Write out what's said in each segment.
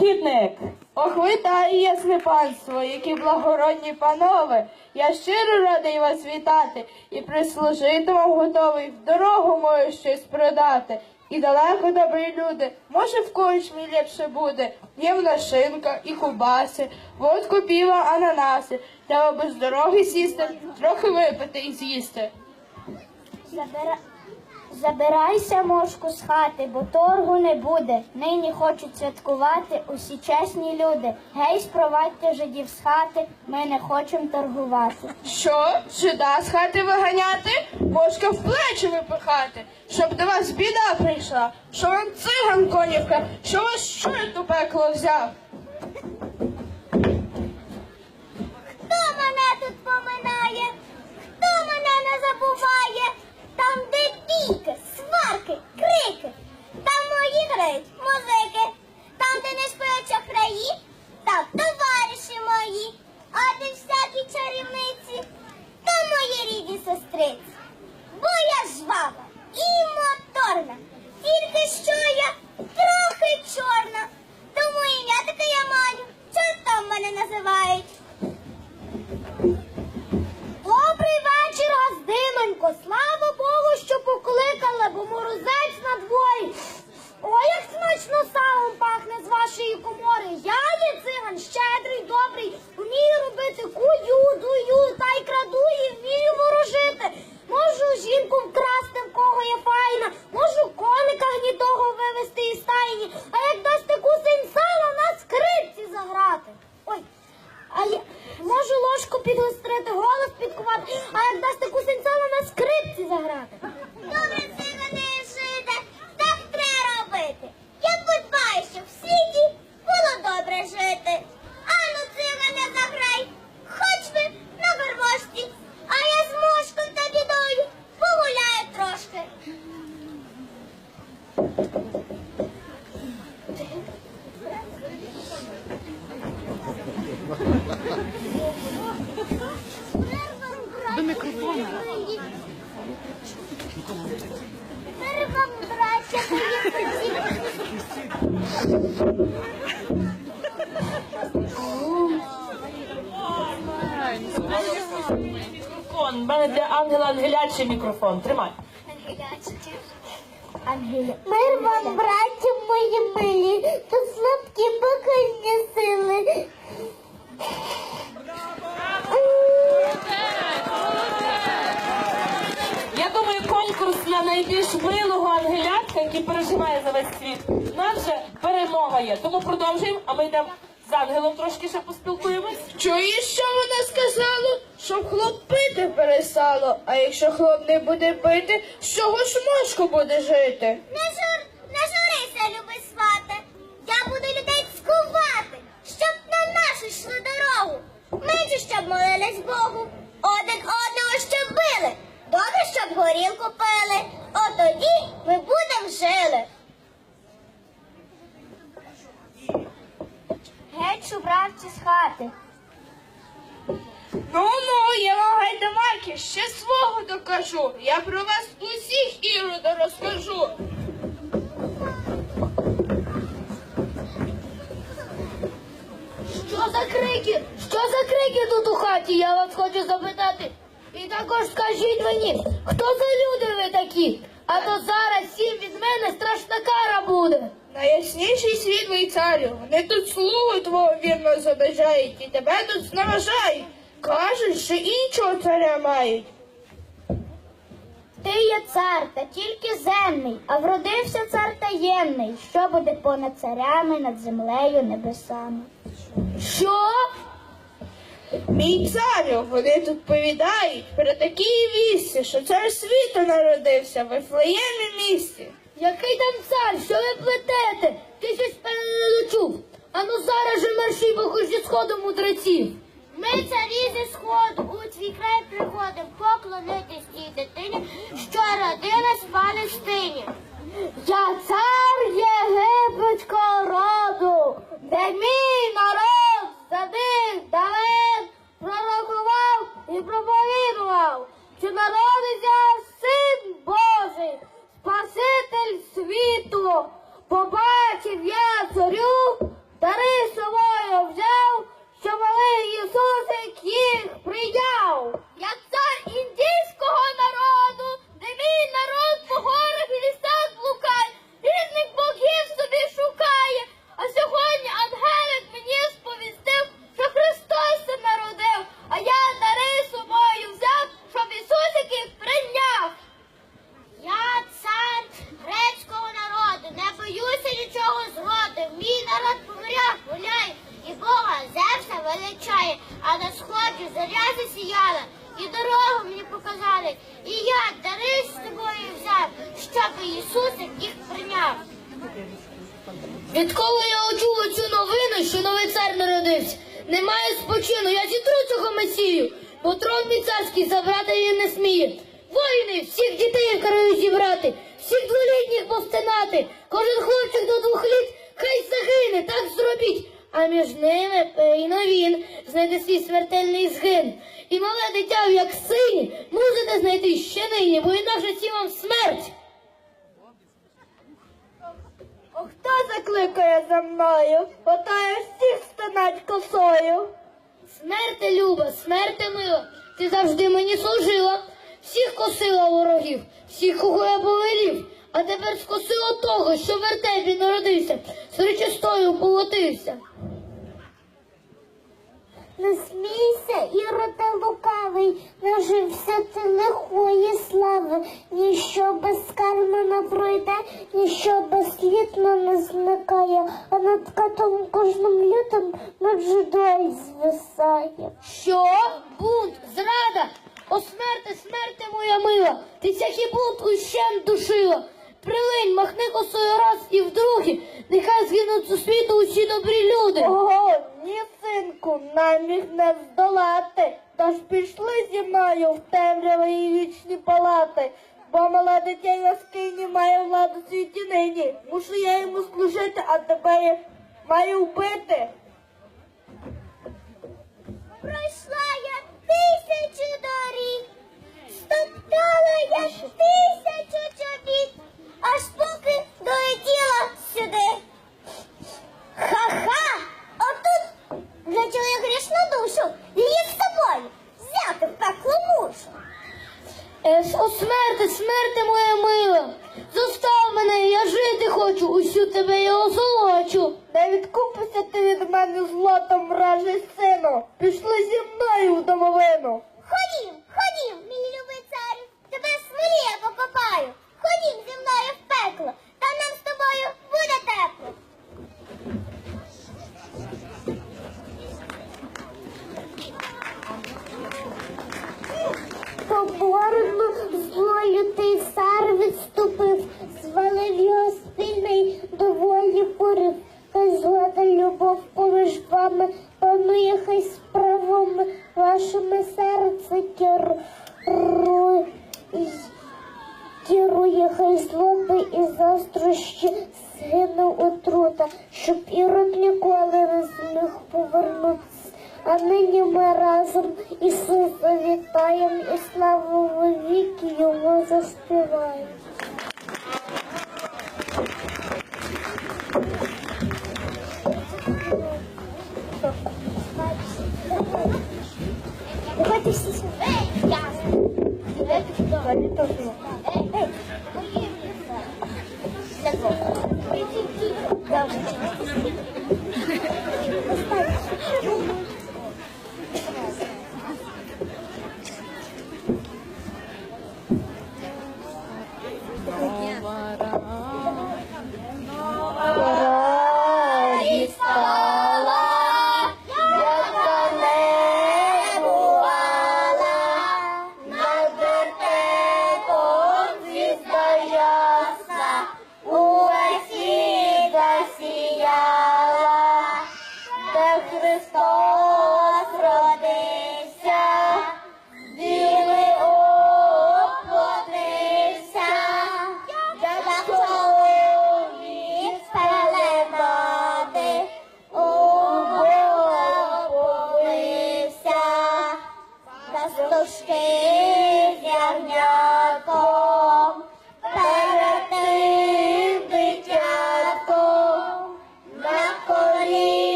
Вхідник. Ох, вітаю, ясне панство, які благородні панове. Я щиро радий вас вітати і прислужити вам готовий в дорогу мою щось продати. І далеко добрі люди, може в корчмі ліпше буде. Є в нас шинка і кубаси, водку піва, ананаси. Треба без дороги сісти, трохи випити і з'їсти. Забира... Забирайся, мошку, з хати, бо торгу не буде. Нині хочуть святкувати усі чесні люди. Гей, спровадьте жидів з хати, ми не хочемо торгувати. Що? Жида з хати виганяти? Бошка в плечі випихати, щоб до вас біда прийшла, що вам циган конівка, що вас чорт у пекло взяв. Хто мене тут поминає? Хто мене не забуває? Там, де бійки, сварки, там мої грають музики, там, де не спаються краї, там товариші мої, а де всякі чарівниці, там мої рідні сестриці. Бо я жвава і моторна, тільки що я трохи чорна, тому ім'я таке я маю, чортом мене називають. Добрий вечір, Газдинонько. Слава Богу, що покликали, бо морозець на дворі. Ой, смачно салом пахне з вашої комори. Я є циган, щедрий, добрий, вмію робити кую, дую, та й краду і вмію ворожити. Можу жінку вкрасти, в кого є файна, можу коника гнітого вивести із стайні, а як дасте кусень сала на скрипці заграти. Ой, а я можу ложку підгострити, голос підкувати, а як дасте кусень сала на скрипці заграти. Добре, цигане жиде, так треба робити. Я подбаю, щоб в світі було добре жити. Ану, цигане, заграй, хоч би на гармошці, а я з мошком та бідою погуляю трошки. До мікрофона. вам, браття, Мікрофон. У мене для ангела ангелячий мікрофон. Тримай. Мир вам, браття мої милі, то слабкі покинні сили. Я думаю, конкурс на найбільш милого ангелятка, який переживає за весь світ. У нас вже перемога є. Тому продовжуємо, а ми йдемо з ангелом трошки ще поспілкуємось. Чуєш, що вона сказала? Щоб хлоп пити перестало, а якщо хлоп не буде пити, з чого ж мошку буде жити? Не жур, не журися, любий свате. Я буду людей цькувати, щоб на нашу йшли дорогу. Менше, щоб молились Богу, один одного щоб били. Добре, щоб горілку пили. От тоді ми будем жили. Геть убравці з хати. Ну ну, я вам гайдамаки, ще свого докажу. Я про вас усіх ірода розкажу. Що за крики? Що за крики тут у хаті? Я вас хочу запитати. І також скажіть мені, хто за люди ви такі? А то зараз всім від мене страшна кара буде. Найясніший світлий царю, вони тут слугу твого вірно забажають і тебе тут зневажають. Кажуть, що іншого царя мають. Ти є цар, та тільки земний, а вродився цар таємний, що буде понад царями, над землею, небесами. Що? Мій царю, вони тут повідають про такі вісті, що цар світу народився в Вифлеємі місті. Який там цар? Що ви плетете? Ти щось певно не чув. Ану зараз же мерші сходу мудреців. Ми царі зі сходу у твій край приходимо поклонитись тій дитині, що родилась в Палестині. Я цар єгипетського роду, де мій народ садив далек, пророкував і проповідував, що народиться син Божий, Спаситель світу. Побачив я царю та а що малий Ісусик їх прийняв, як цар індійського народу, де мій народ погодив. Засіяла, і дорогу мені показали. І я дари з тобою взяв, щоб Ісусик їх прийняв. Відколи я очула цю новину, що новий цар народився, немає спочину, я зітру цього месію, бо трон мій царський забрати її не сміє. Воїни, всіх дітей краю зібрати, всіх дволітніх повстинати, кожен хлопчик до двох літ, хай загине, так зробіть. А між ними певно він знайде свій смертельний згин. І мале дитя, як сині, мусите знайти ще нині, бо інакше всім вам смерть. О, хто закликає за мною? Отає всіх стонать косою. Смерте, люба, смерте мила, ти завжди мені служила, всіх косила ворогів, всіх, кого я повелів, а тепер скосила того, що в вертепі народився, з речистою полотився. Не смійся, іроте лукавий, нажився ти лихої слави, ніщо безкарно не пройде, ніщо безслідно не зникає, а над катом кожним лютом над жидою звисає. Що? Бунт, зрада, о смерте, смерте моя мила, ти всякий бунт ущем душила. Прилинь, махни косою раз і вдруге, нехай згинуть з світу усі добрі люди. Ого, ні, синку, наміг не здолати. Тож пішли зі мною в темряві і вічні палати. Бо мале дитя яскині має владу світі нині. Мушу я йому служити, а тебе я маю вбити. Пройшла я тисячу доріг, стоптала я тисячу чобіт, аж поки долетіла сюди. Ха-ха! Отут для чого я грішну душу її з собою взяти в пекло мушу. Е, о смерти, смерти моя мила, зостав мене, я жити хочу, усю тебе я озолочу. Не відкупися ти від мене злотом, вражий сину. Пішли зі мною в домовину. Ходім, ходім, мій любий царю, тебе смолі я покопаю. Ходім зі мною в пекло, там нам з тобою буде тепло. Поборно злою ти А нині ми разом Ісуса вітаєм і славу віки його заспіваємо. Давайте всі сюди. Ей, ясно. Давайте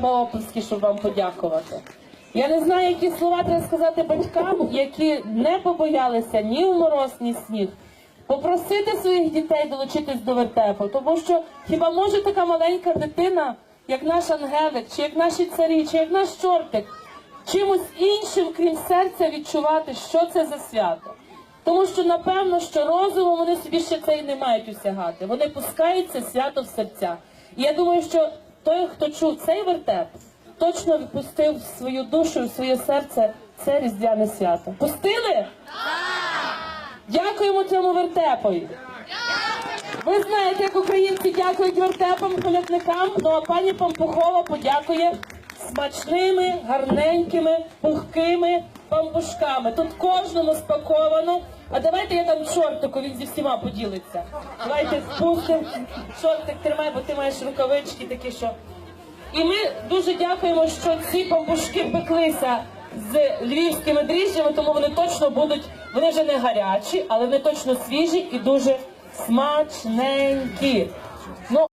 Треба оплески, щоб вам подякувати. Я не знаю, які слова треба сказати батькам, які не побоялися ні в мороз, ні сніг. Попросити своїх дітей долучитись до вертепу, тому що хіба може така маленька дитина, як наш ангелик, чи як наші царі, чи як наш чортик, чимось іншим, крім серця, відчувати, що це за свято. Тому що напевно, що розумом вони собі ще це і не мають осягати. Вони пускають це свято в серця. І я думаю, що той, хто чув цей вертеп, точно відпустив в свою душу, в своє серце це різдвяне свято. Пустили? Дякуємо цьому вертепові. Ви знаєте, як українці дякують вертепам, колядникам, ну а пані Пампухова подякує смачними, гарненькими, пухкими пампушками. Тут кожному спаковано. А давайте я там чортику, він зі всіма поділиться. Давайте спустимо. Чортик тримай, бо ти маєш рукавички такі, що. І ми дуже дякуємо, що ці пампушки пеклися з львівськими дріжджами, тому вони точно будуть, вони вже не гарячі, але вони точно свіжі і дуже смачненькі. Ну,